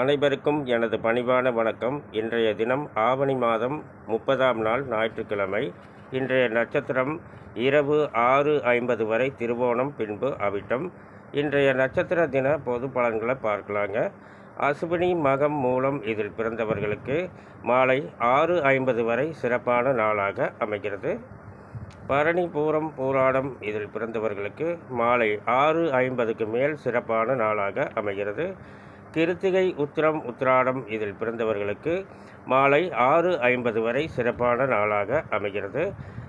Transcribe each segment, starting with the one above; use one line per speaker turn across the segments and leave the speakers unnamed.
அனைவருக்கும் எனது பணிவான வணக்கம். இன்றைய தினம் ஆவணி மாதம் முப்பதாம் நாள் ஞாயிற்றுக்கிழமை. இன்றைய நட்சத்திரம் இரவு ஆறு ஐம்பது வரை திருவோணம் பின்பு அவிட்டம். இன்றைய நட்சத்திர தின பொது பலன்களை பார்க்கலாங்க. அசுவினி மகம் மூலம் இதில் பிறந்தவர்களுக்கு மாலை ஆறு ஐம்பது வரை சிறப்பான நாளாக அமைகிறது. பரணி பூரம் பூராடம் இதில் பிறந்தவர்களுக்கு மாலை ஆறு ஐம்பதுக்கு மேல் சிறப்பான நாளாக அமைகிறது. கிருத்திகை உத்திரம் உத்திராடம் இதில் பிறந்தவர்களுக்கு மாலை ஆறு ஐம்பது வரை சிறப்பான நாளாக அமைகிறது.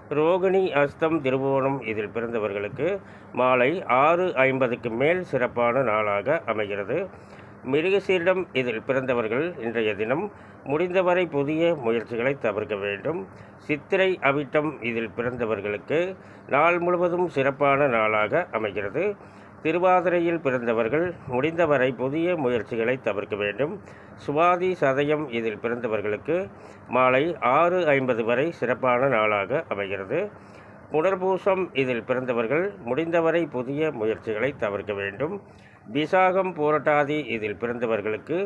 ரோகிணி அஸ்தம் திருவோணம் இதில் பிறந்தவர்களுக்கு மாலை ஆறு ஐம்பதுக்கு மேல் சிறப்பான நாளாக அமைகிறது. மிருகசீரிடம் இதில் பிறந்தவர்கள் இன்றைய தினம் முடிந்தவரை புதிய முயற்சிகளை தவிர்க்க வேண்டும். சித்திரை அவிட்டம் இதில் பிறந்தவர்களுக்கு நாள் முழுவதும் சிறப்பான நாளாக அமைகிறது. திருவாதிரையில் பிறந்தவர்கள் முடிந்தவரை புதிய முயற்சிகளை தவிர்க்க வேண்டும். சுவாதி சதயம் இதில் பிறந்தவர்களுக்கு மாலை ஆறு ஐம்பது வரை சிறப்பான நாளாக அமைகிறது. புனர்பூசம் இதில் பிறந்தவர்கள் முடிந்தவரை புதிய முயற்சிகளை தவிர்க்க வேண்டும். விசாகம் போராட்டாதி இதில் பிறந்தவர்களுக்கு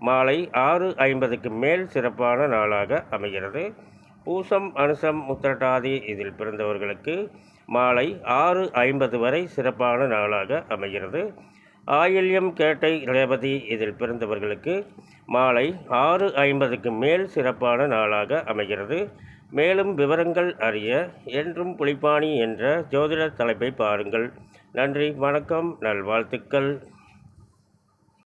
மாலை ஆறு ஐம்பதுக்கு மேல் சிறப்பான நாளாக அமைகிறது. பூசம் அனுசம் முத்திரட்டாதி இதில் பிறந்தவர்களுக்கு மாலை ஆறு ஐம்பது வரை சிறப்பான நாளாக அமைகிறது. ஆயில்யம் கேட்டை ரேவதி இதில் பிறந்தவர்களுக்கு மாலை ஆறு ஐம்பதுக்கு மேல் சிறப்பான நாளாக அமைகிறது. மேலும் விவரங்கள் அறிய என்றும் புலிப்பாணி என்ற ஜோதிட தலைப்பை பாருங்கள். நன்றி வணக்கம் நல்வாழ்த்துக்கள்.